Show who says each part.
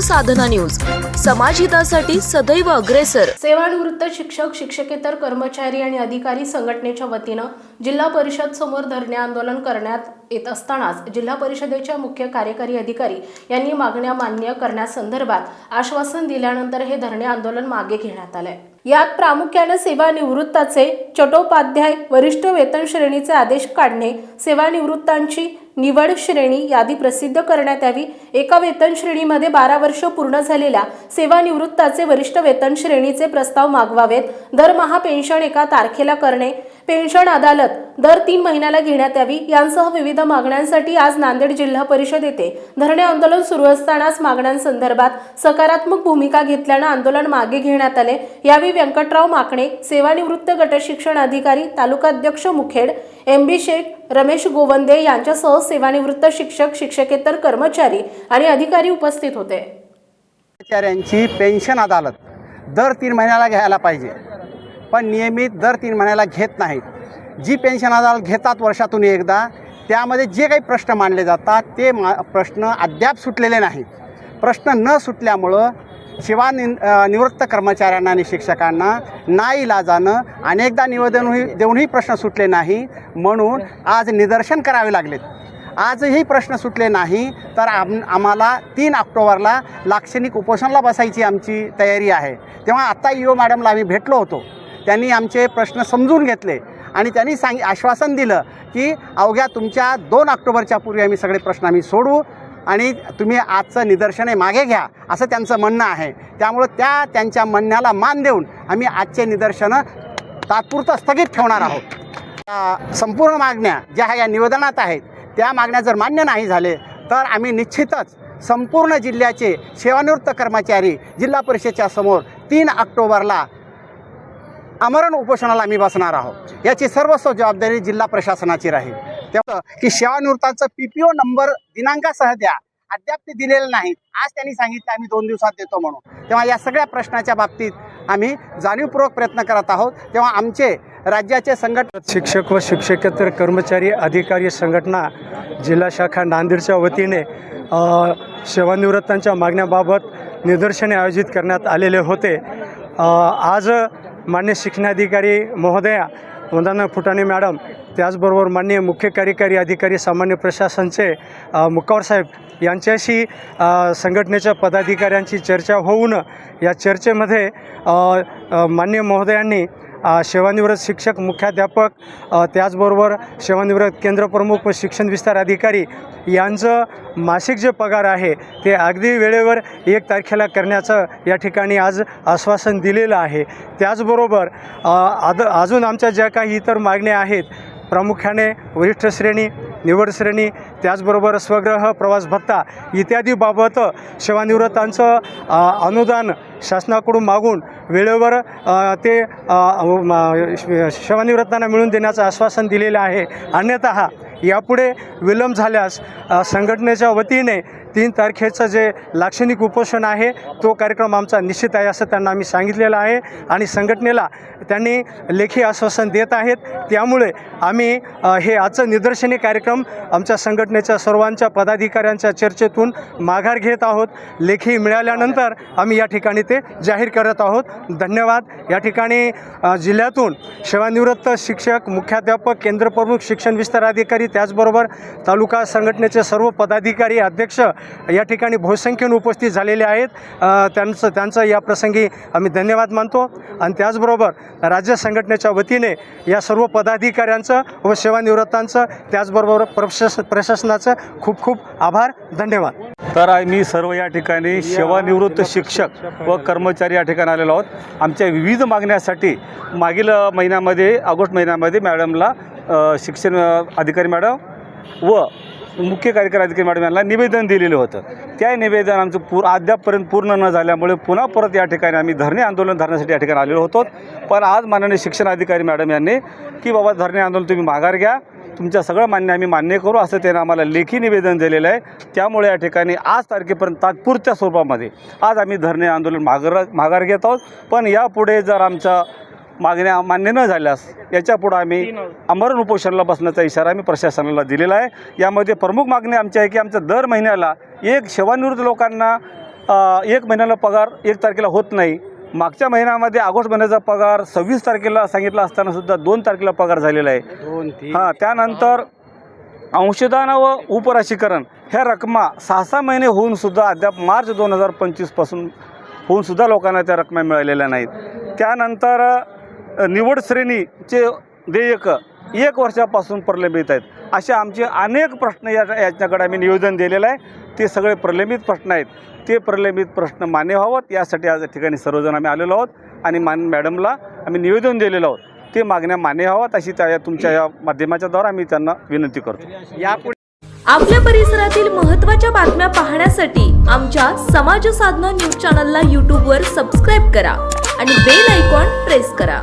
Speaker 1: साधना news. समाजहितासाठी सदैव अग्रेसर.
Speaker 2: सेवानिवृत्त शिक्षक शिक्षकेतर कर्मचारी आणि अधिकारी संघटनेच्या वतीनं जिल्हा परिषद समोर धरणे आंदोलन करण्यात येत असतानाच जिल्हा परिषदेच्या मुख्य कार्यकारी अधिकारी यांनी मागण्या मान्य करण्यासंदर्भात आश्वासन दिल्यानंतर हे धरणे आंदोलन मागे घेण्यात आलंय. यात प्रामुख्याने सेवानिवृत्ताचे चटोपाध्याय वरिष्ठ वेतन श्रेणीचे आदेश काढणे सेवानिवृत्तांची निवड श्रेणी यादी प्रसिद्ध करण्यात यावी. एका वेतन श्रेणीमध्ये बारा वर्ष पूर्ण झालेल्या सेवानिवृत्ताचे वरिष्ठ वेतन श्रेणीचे प्रस्ताव मागवावेत. दरमहा पेन्शन एका तारखेला करणे पेन्शन अदालत दर तीन महिन्याला घेण्यात यावी यांसह विविध मागण्यांसाठी आज नांदेड जिल्हा परिषद येथे धरणे आंदोलन सुरू असतानाच मागण्यांसंदर्भात सकारात्मक भूमिका घेतल्यानं आंदोलन मागे घेण्यात आले. यावेळी व्यंकटराव माकणे सेवानिवृत्त गट शिक्षण अधिकारी तालुकाध्यक्ष मुखेड एम बी शेख रमेश गोवंदे यांच्यासह सेवानिवृत्त शिक्षक शिक्षकेतर कर्मचारी आणि अधिकारी उपस्थित होते.
Speaker 3: कर्मचाऱ्यांची पेन्शन अदालत दर तीन महिन्याला घ्यायला पाहिजे. पण नियमित दर तीन महिन्याला घेत नाहीत. जी पेन्शन आजार घेतात वर्षातून एकदा त्यामध्ये जे काही प्रश्न मांडले जातात ते मा प्रश्न अद्याप सुटलेले नाहीत. प्रश्न न सुटल्यामुळं सेवानि नि निवृत्त कर्मचाऱ्यांना आणि शिक्षकांना नाईलाजानं अनेकदा निवेदनही देऊनही प्रश्न सुटले नाही. म्हणून आज निदर्शन करावे लागलेत. आजही प्रश्न सुटले नाही तर आम आम्हाला तीन ऑक्टोबरला लाक्षणिक उपोषणाला बसायची आमची तयारी आहे. तेव्हा आत्ता ई ओ मॅडमला आम्ही भेटलो होतो. त्यांनी आमचे प्रश्न समजून घेतले आणि त्यांनी सांग आश्वासन दिलं की अवघ्या तुमच्या दोन ऑक्टोबरच्या पूर्वी आम्ही सगळे प्रश्न आम्ही सोडवू आणि तुम्ही आजचं निदर्शने मागे घ्या असं त्यांचं म्हणणं आहे. त्यामुळं त्या त्यांच्या म्हणण्याला मान देऊन आम्ही आजचे निदर्शनं तात्पुरतं स्थगित ठेवणार आहोत. संपूर्ण मागण्या ज्या या निवेदनात आहेत त्या मागण्या जर मान्य नाही झाले तर आम्ही निश्चितच संपूर्ण जिल्ह्याचे सेवानिवृत्त कर्मचारी जिल्हा परिषदेच्या समोर तीन ऑक्टोबरला आमरण उपोषणाला आम्ही बसणार आहोत. याची सर्वस्व जबाबदारी जिल्हा प्रशासनाची राहील. तेव्हा की सेवानिवृत्तांचा पी पी ओ नंबर दिनांकासह द्या. अद्याप ते दिलेलं नाही. आज त्यांनी सांगितलं आम्ही दोन दिवसात देतो म्हणून. तेव्हा या सगळ्या प्रश्नाच्या बाबतीत आम्ही जाणीवपूर्वक प्रयत्न करत आहोत. तेव्हा आमचे राज्याचे संघट
Speaker 4: शिक्षक व शिक्षकेतर कर्मचारी अधिकारी संघटना जिल्हा शाखा नांदेडच्या वतीने सेवानिवृत्तांच्या मागण्याबाबत निदर्शने आयोजित करण्यात आलेले होते. आज मान्य शिक्षणाधिकारी महोदया वंदना फुटाणे मॅडम त्याचबरोबर माननीय मुख्य कार्यकारी अधिकारी सामान्य प्रशासनचे अ, मुक्कावर साहेब यांच्याशी संघटनेच्या पदाधिकाऱ्यांची चर्चा होऊन या चर्चेमध्ये मान्य माननीय महोदयांनी सेवानिवृत्त शिक्षक मुख्याध्यापक त्याचबरोबर सेवानिवृत्त केंद्रप्रमुख व शिक्षण विस्तार अधिकारी यांचं मासिक जे पगार आहे ते अगदी वेळेवर एक तारखेला करण्याचं या ठिकाणी आज आश्वासन दिलेलं आहे. त्याचबरोबर आद अजून आमच्या ज्या काही इतर मागण्या आहेत प्रामुख्याने वरिष्ठ श्रेणी निवड श्रेणी त्याचबरोबर स्वग्रह प्रवास भत्ता इत्यादीबाबत सेवानिवृत्तांचं अनुदान शासनाकडून मागून वेळेवर ते सेवानिवृत्तांना मिळून देण्याचं आश्वासन दिलेलं आहे. अन्यतः यापुढे विलंब झाल्यास संघटनेच्या वतीने तीन तारखेचं जे लाक्षणिक उपोषण आहे तो कार्यक्रम आमचा निश्चित आहे असं त्यांना आम्ही सांगितलेलं आहे आणि संघटनेला त्यांनी लेखी आश्वासन देत आहेत. त्यामुळे आम्ही हे आजचं निदर्शनी कार्यक्रम आमच्या संघटनेच्या सर्वांच्या पदाधिकाऱ्यांच्या चर्चेतून माघार घेत आहोत. लेखी मिळाल्यानंतर आम्ही या ठिकाणी ते जाहीर करत आहोत. धन्यवाद. या ठिकाणी जिल्ह्यातून सेवानिवृत्त शिक्षक मुख्याध्यापक केंद्रप्रमुख शिक्षण विस्तार अधिकारी त्याचबरोबर तालुका संघटनेचे सर्व पदाधिकारी अध्यक्ष या ठिकाणी बहुसंख्येने उपस्थित झालेले आहेत. त्यांचं त्यांचं या प्रसंगी आम्ही धन्यवाद मानतो. आणि त्याचबरोबर राज्य संघटनेच्या वतीने या सर्व पदाधिकाऱ्यांचं व सेवानिवृत्तांचं त्याचबरोबर प्रशास प्रशासनाचं खूप खूप आभार धन्यवाद.
Speaker 5: तर आम्ही सर्व या ठिकाणी सेवानिवृत्त शिक्षक व कर्मचारी या ठिकाणी आलेलो आहोत. आमच्या विविध मागण्यासाठी मागील महिन्यामध्ये ऑगस्ट महिन्यामध्ये मॅडमला शिक्षण अधिकारी मॅडम व मुख्य कार्यकारी अधिकारी मॅडम यांना निवेदन दिलेलं होतं. त्या निवेदन आमचं पूर अद्यापपर्यंत पूर्ण न झाल्यामुळे पुन्हा परत या ठिकाणी आम्ही धरणे आंदोलन धरण्यासाठी या ठिकाणी आलेलो होतो. पण आज माननीय शिक्षण अधिकारी मॅडम यांनी की बाबा धरणे आंदोलन तुम्ही माघार घ्या. तुमच्या सगळं मान्य आम्ही मान्य करू असं त्यानं आम्हाला लेखी निवेदन दिलेलं आहे. त्यामुळे या ठिकाणी आज तारखेपर्यंत तात्पुरत्या स्वरूपामध्ये आज आम्ही धरणे आंदोलन माघार माघार घेत आहोत. पण यापुढे जर आमच्या मागण्या मान्य न झाल्यास याच्यापुढं आम्ही अमरण उपोषणाला बसण्याचा इशारा आम्ही प्रशासनाला दिलेला आहे. यामध्ये प्रमुख मागणी आमची आहे की आमचं दर महिन्याला एक सेवानिवृत्त लोकांना एक महिन्याला पगार एक तारखेला होत नाही. मागच्या महिन्यामध्ये ऑगस्ट महिन्याचा पगार सव्वीस तारखेला सांगितला असताना सुद्धा दोन तारखेला पगार झालेला आहे. हां त्यानंतर अंशदान व उपराशीकरण ह्या रकमा सहा सहा महिने होऊन सुद्धा अद्याप मार्च दोन हजार पंचवीसपासून होऊन सुद्धा लोकांना त्या रकमा मिळालेल्या नाहीत. त्यानंतर निवड श्रेणीचे देयक एक वर्षापासून प्रलंबित आहेत. असे आमचे अनेक प्रश्न या याच्याकडे आम्ही निवेदन दिलेलं आहे. ते सगळे प्रलंबित प्रश्न आहेत. ते प्रलंबित प्रश्न मान्य व्हावं. यासाठी आज या ठिकाणी सर्वजण आम्ही आलेलो आहोत आणि मान मॅडमला आम्ही निवेदन दिलेलं आहोत. ते मागण्या मान्य व्हाव्यात अशी त्या तुमच्या या माध्यमाच्याद्वारे आम्ही त्यांना विनंती करतो.
Speaker 3: यापुढे
Speaker 1: आपल्या परिसरातील महत्त्वाच्या बातम्या पाहण्यासाठी आमच्या समाज साधना न्यूज चॅनलला यूट्यूबवर सबस्क्राईब करा आणि बेल आयकॉन प्रेस करा.